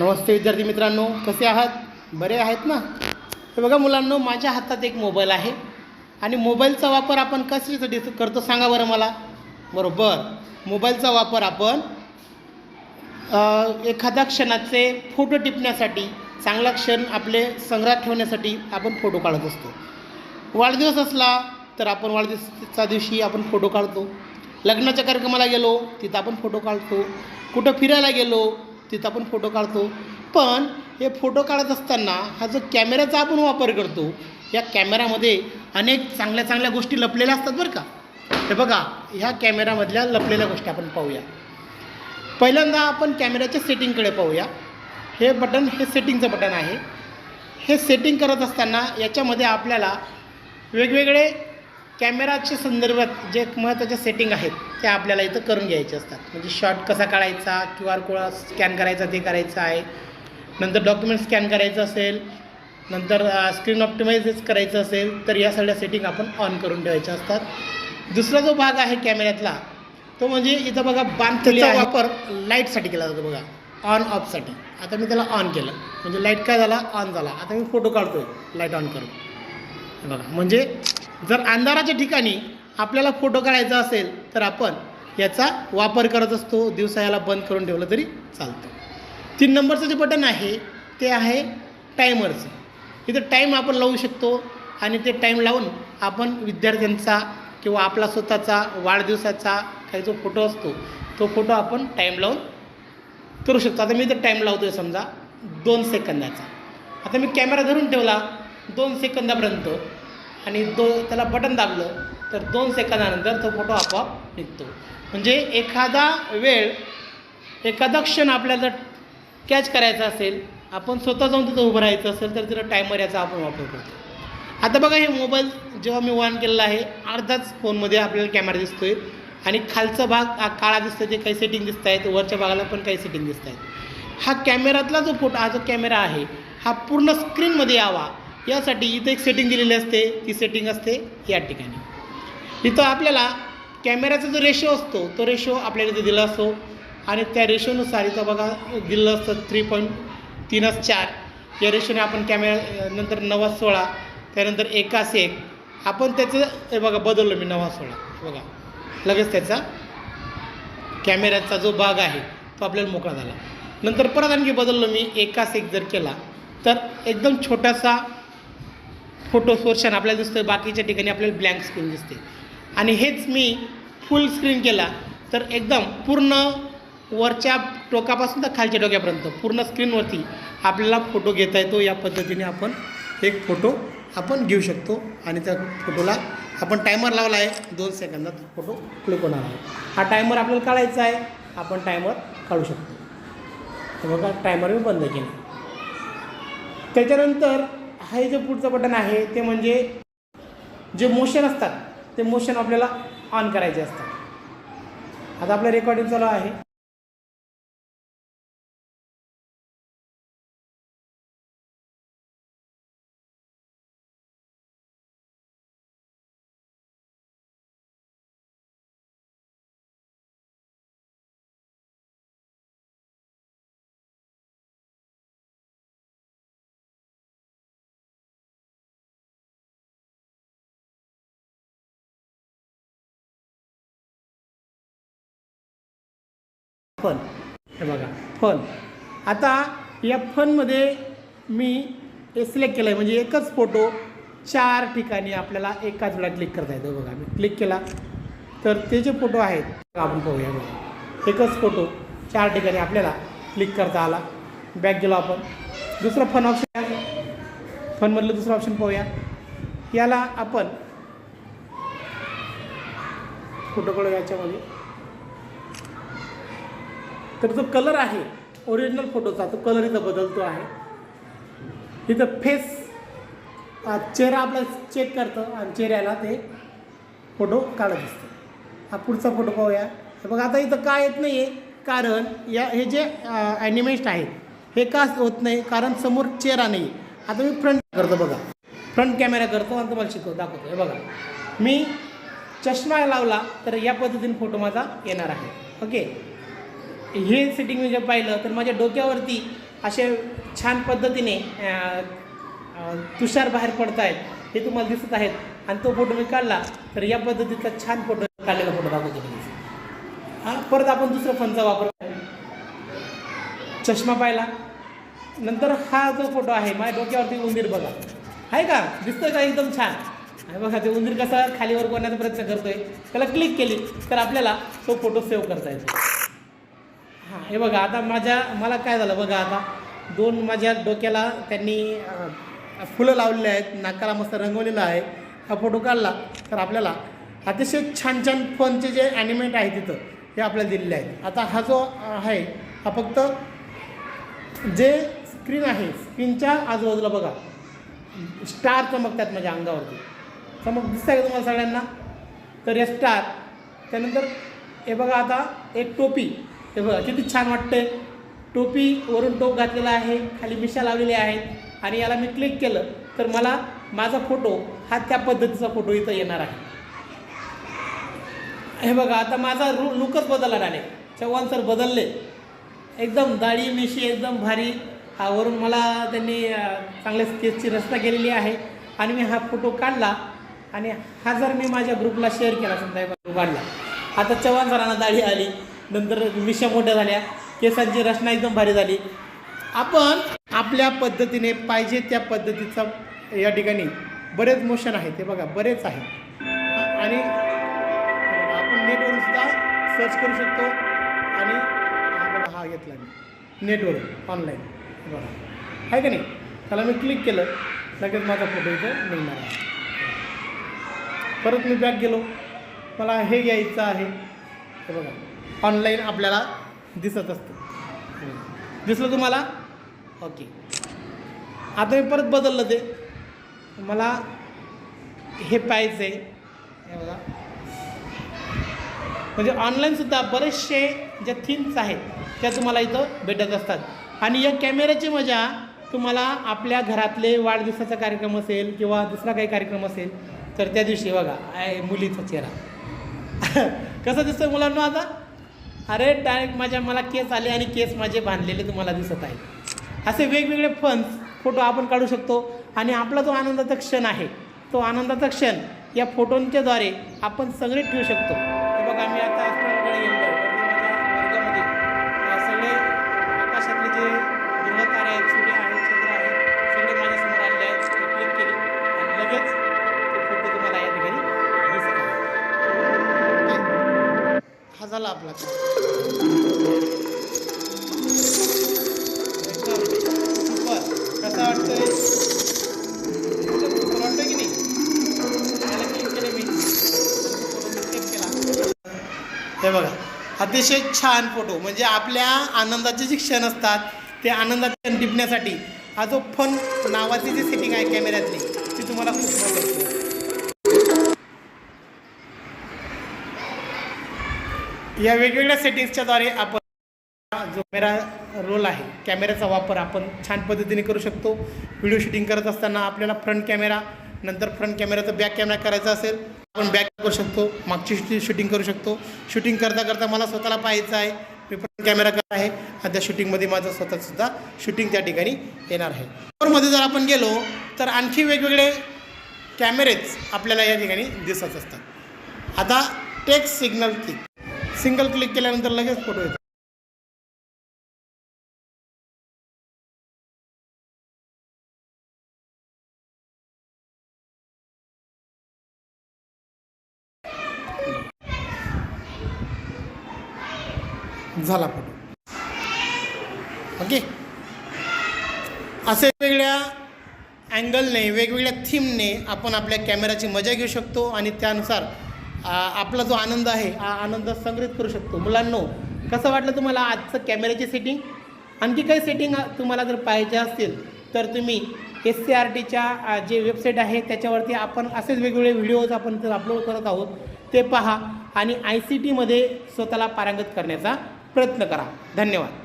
नमस्ते विद्यार्थी मित्रांनो कसे आहात? बरे आहेत ना? हे बघा मुलांनो माझ्या हातात एक मोबाईल आहे आणि मोबाईलचा वापर आपण कशासाठी करतो सांगा बरं मला? बरोबर. मोबाईलचा वापर आपण एखाद्या क्षणाचे फोटो टिपण्यासाठी चांगला क्षण आपले संग्रहात ठेवण्यासाठी आपण फोटो काढत असतो. वाढदिवस असला तर आपण वाढदिवसाच्या दिवशी आपण फोटो काढतो. लग्नाच्या कार्यक्रमाला गेलो तिथं आपण फोटो काढतो. कुठं फिरायला गेलो तिथं आपण फोटो काढतो. पण हे फोटो काढत असताना हा जो कॅमेऱ्याचा आपण वापर करतो या कॅमेऱ्यामध्ये अनेक चांगल्या चांगल्या गोष्टी लपलेल्या असतात बरं का. हे बघा ह्या कॅमेऱ्यामधल्या लपलेल्या गोष्टी आपण पाहूया. पहिल्यांदा आपण कॅमेऱ्याच्या सेटिंगकडे पाहूया. हे बटन हे सेटिंगचं बटन आहे. हे सेटिंग करत असताना याच्यामध्ये आपल्याला वेगवेगळे कॅमेराच्या संदर्भात जे महत्त्वाचे सेटिंग आहेत ते आपल्याला इथं करून घ्यायचे असतात. म्हणजे शॉट कसा काढायचा क्यू आर कोड स्कॅन करायचा ते करायचं आहे. नंतर डॉक्युमेंट स्कॅन करायचं असेल नंतर स्क्रीन ऑप्टिमाइजेस करायचं असेल तर या सगळ्या सेटिंग आपण ऑन करून ठेवायच्या असतात. दुसरा जो भाग आहे कॅमेऱ्यातला तो म्हणजे इथं बघा बांधलेला वापर लाईटसाठी केला जातो बघा ऑन ऑफसाठी आता मी त्याला ऑन केलं. म्हणजे लाइट काय झाला? ऑन झाला. आता मी फोटो काढतोय लाइट ऑन करून. बघा. म्हणजे जर अंधाराच्या ठिकाणी आपल्याला फोटो काढायचा असेल तर आपण याचा वापर करत असतो. दिवसा याला बंद करून ठेवलं तरी चालतं. तीन नंबरचं जे बटन आहे ते आहे टायमरचं इथं टाईम आपण लावू शकतो आणि ते टाईम लावून आपण विद्यार्थ्यांचा किंवा आपला स्वतःचा वाढदिवसाचा काही जो फोटो असतो तो फोटो आपण टाईम लावून करू शकतो. आता मी इथं टाईम लावतो आहे समजा दोन सेकंदाचा. आता मी कॅमेरा धरून ठेवला दोन सेकंदापर्यंत आणि दो त्याला बटन दाबलं तर दोन सेकंदानंतर तो फोटो आपोआप निघतो. म्हणजे एखादा वेळ एखादा क्षण आपल्याला जर कॅच करायचा असेल आपण स्वतः जाऊन तिथं उभं राहायचं असेल तर तिथं टायमर याचा आपण वापर करतो. आता बघा हे मोबाईल जेव्हा मी ऑन केलेला आहे अर्धाच फोनमध्ये आपल्याला कॅमेरा दिसतो आहे आणि खालचा भाग हा काळा दिसतो ते काही सेटिंग दिसत आहेत. वरच्या भागाला पण काही सेटिंग दिसत आहेत. हा कॅमेऱ्यातला जो फोटो हा जो कॅमेरा आहे हा पूर्ण स्क्रीनमध्ये यावा. यासाठी इथं एक सेटिंग दिलेली असते. ती सेटिंग असते या ठिकाणी. इथं आपल्याला कॅमेऱ्याचा जो रेशो असतो तो रेशो आपल्याला इथे दिला असतो. आणि त्या रेशोनुसार इथं बघा दिलं असतं थ्री पॉईंट तीनच चार. या रेशोने आपण कॅमेरा नंतर नवा सोळा त्यानंतर एकास एक. आपण त्याचं हे बघा बदललो मी नवा सोळा. बघा लगेच त्याचा कॅमेऱ्याचा जो भाग आहे तो आपल्याला मोकळा झाला. नंतर परत आणखी बदललो मी एकास एक जर केला तर एकदम छोटासा फोटो पोर्शन आपल्याला दिसतं बाकीच्या ठिकाणी आपल्याला ब्लँक स्क्रीन दिसते. आणि हेच मी फुल स्क्रीन केला तर एकदम पूर्ण वरच्या टोकापासून तर खालच्या टोक्यापर्यंत पूर्ण स्क्रीनवरती आपल्याला फोटो घेता येतो. या पद्धतीने आपण एक फोटो आपण घेऊ शकतो आणि त्या फोटोला आपण टायमर लावला आहे. दोन सेकंदात फोटो क्लिक होणार आहे. हा टायमर आपल्याला काढायचा आहे. आपण टायमर काढू शकतो. बघा टायमर मी बंद केला. त्याच्यानंतर हे जे पुढचं बटन आहे ते म्हणजे जे मोशन असतात ते मोशन आपल्याला ऑन करायचे असतात. आता आपलं रेकॉर्डिंग चालू आहे. फन. हे बघा फन. आता या फनमध्ये मी हे सिलेक्ट केलं आहे म्हणजे एकच फोटो चार ठिकाणी आपल्याला एकाच वेळा क्लिक करता येतो. बघा मी क्लिक केला तर ते जे फोटो आहेत आपण पाहूया बघा. एकच फोटो चार ठिकाणी आपल्याला क्लिक करता आला. बॅक गेलो आपण. दुसरं फन ऑप्शन फनमधलं दुसरं ऑप्शन पाहूया. याला आपण फोटो काढू याच्यामध्ये. तर जो कलर आहे ओरिजिनल फोटोचा तो कलर इथं बदलतो आहे. इथं फेस चेहरा आपला चेक करतं आणि चेहऱ्याला ते फोटो काढत असतं. हा पुढचा फोटो पाहूया. हे बघा आता इथं काय येत नाही आहे कारण या हे जे ॲनिमेस्ट आहेत हे का होत नाही? कारण समोर चेहरा नाही आता मी फ्रंट करतो बघा. फ्रंट कॅमेरा करतो आणि तुम्हाला शिकवतो दाखवतो. हे बघा. मी चष्मा लावला तर या पद्धतीने फोटो माझा येणार आहे. ओके हे सेटिंग मी जर पाहिलं तर माझ्या डोक्यावरती असे छान पद्धतीने तुषार बाहेर पडत आहेत हे तुम्हाला दिसत आहेत. आणि तो फोटो मी काढला तर या पद्धतीचा छान फोटो काढलेला फोटो दाखवतो हा परत आपण दुसऱ्या फोनचा वापर चष्मा पाहिला. नंतर हा जो फोटो आहे माझ्या डोक्यावरती उंदीर बघा. आहे का? दिसतोय का एकदम छान? आणि बघा ते उंदीर कसा खालीवर करण्याचा प्रयत्न करतोय. त्याला क्लिक केली तर आपल्याला तो फोटो सेव्ह करता येतो. हां. हे बघा आता माझ्या मला काय झालं बघा आता दोन माझ्या डोक्याला त्यांनी फुलं लावलेली आहेत नाकाला मस्त रंगवलेलं आहे. हा फोटो काढला तर आपल्याला अतिशय छान छान फोनचे जे ॲनिमेट आहे तिथं हे आपल्याला दिलेले आहेत. आता हा जो आहे हा फक्त जे स्क्रीन आहे स्क्रीनच्या आजूबाजूला बघा. स्टार चमकतात माझ्या अंगावरती. चमक दिसतंय का तुम्हाला सगळ्यांना? तर हे स्टार त्यानंतर हे बघा आता एक टोपी. हे बघा किती छान वाटतंय. टोपी वरून टोप घातलेला आहे खाली मिशा लावलेल्या आहेत आणि याला मी क्लिक केलं तर मला माझा फोटो हा त्या पद्धतीचा फोटो इथं येणार आहे. हे बघा आता माझा रू लुकच बदलला राहिले चव्हाण सर बदलले. एकदम दाढी मिशी एकदम भारी. हा वरून मला त्यांनी चांगल्या स्केचची रचना केलेली आहे. आणि मी हा फोटो काढला आणि हा जर मी माझ्या ग्रुपला शेअर केला समजा काढला आता चव्हाण सरांना दाढी आली. नंतर मिशा मोठ्या झाल्या. केसांची रचना एकदम भारी झाली. आपण आपल्या पद्धतीने पाहिजे त्या पद्धतीचा या ठिकाणी बरेच मोशन आहेत. ते बघा बरेच आहेत. आणि आपण नेटवरून सुद्धा सर्च करू शकतो. आणि बघा हा घेतला मी. नेटवरून ऑनलाईन बघा. आहे का नाही? त्याला मी क्लिक केलं. लगेच माझा फोटो इथं मिळणार आहे. परत मी बॅग गेलो. मला हे घ्यायचं आहे. हे बघा. ऑनलाईन आपल्याला दिसत असतं. दिसलं तुम्हाला? ओके आता मी परत बदललं ते. मला हे पाहिजे हे बघा. म्हणजे ऑनलाईनसुद्धा बरेचसे ज्या थीम्स आहेत त्या तुम्हाला इथं भेटत असतात. आणि या कॅमेऱ्याची मजा तुम्हाला आपल्या घरातले वाढदिवसाचा कार्यक्रम असेल किंवा दुसरा काही कार्यक्रम असेल तर त्या दिवशी बघा. आहे मुलीचा चेहरा. कसं दिसतोय मुलांना आता? अरे डायरेक्ट माझ्या मला केस आले आणि केस माझे बांधलेले तुम्हाला दिसत आहेत. असे वेगवेगळे फन्स फोटो आपण काढू शकतो. आणि आपला जो आनंदाचा क्षण आहे तो आनंदाचा क्षण या फोटोंच्याद्वारे आपण सगळे ठेवू शकतो. अतिशय छान फोटो म्हणजे आपल्या आनंदाचे जे क्षण असतात ते आनंदाचे क्षण टिपण्यासाठी हा जो फन नावाची जी सेटिंग आहे कॅमेऱ्यातली ती तुम्हाला खूप मदत या वेगवेगळ्या सेटिंग्सच्याद्वारे आपण जो कॅमेरा रोल आहे कॅमेऱ्याचा वापर आपण छान पद्धतीने करू शकतो. व्हिडिओ शूटिंग करत असताना आपल्याला फ्रंट कॅमेरा नंतर फ्रंट कॅमेराचा बॅक कॅमेरा करायचा असेल आपण बॅक करू शकतो मागची शूटिंग करू शकतो. शूटिंग करता करता मला स्वतःला पाहायचं आहे. मी फ्रंट कॅमेरा करत आहे आणि त्या शूटिंगमध्ये माझं स्वतःसुद्धा शूटिंग त्या ठिकाणी येणार आहे. मध्ये जर आपण गेलो तर आणखी वेगवेगळे कॅमेरेच आपल्याला या ठिकाणी दिसत असतात. आता text signal click single click केल्यानंतर लगेच फोटो येतो. झाला फोटो. ओके? असे वेगवेगळ्या अँगलने वेगवेगळ्या थीमने आपण आपल्या कॅमेराची मजा घेऊ शकतो आणि त्यानुसार आपला जो आनंद आहे हा आनंद संग्रहित करू शकतो. मुलांनो कसं वाटलं तुम्हाला आजचं कॅमेऱ्याची सेटिंग आणखी काही सेटिंग तुम्हाला जर पाहिजे असतील तर तुम्ही एस सी आर टीच्या जे वेबसाईट आहे त्याच्यावरती आपण असेच वेगवेगळे व्हिडिओज आपण जर अपलोड करत आहोत ते पहा आणि आय सी टीमध्ये स्वतःला पारंगत करण्याचा प्रयत्न करा. धन्यवाद.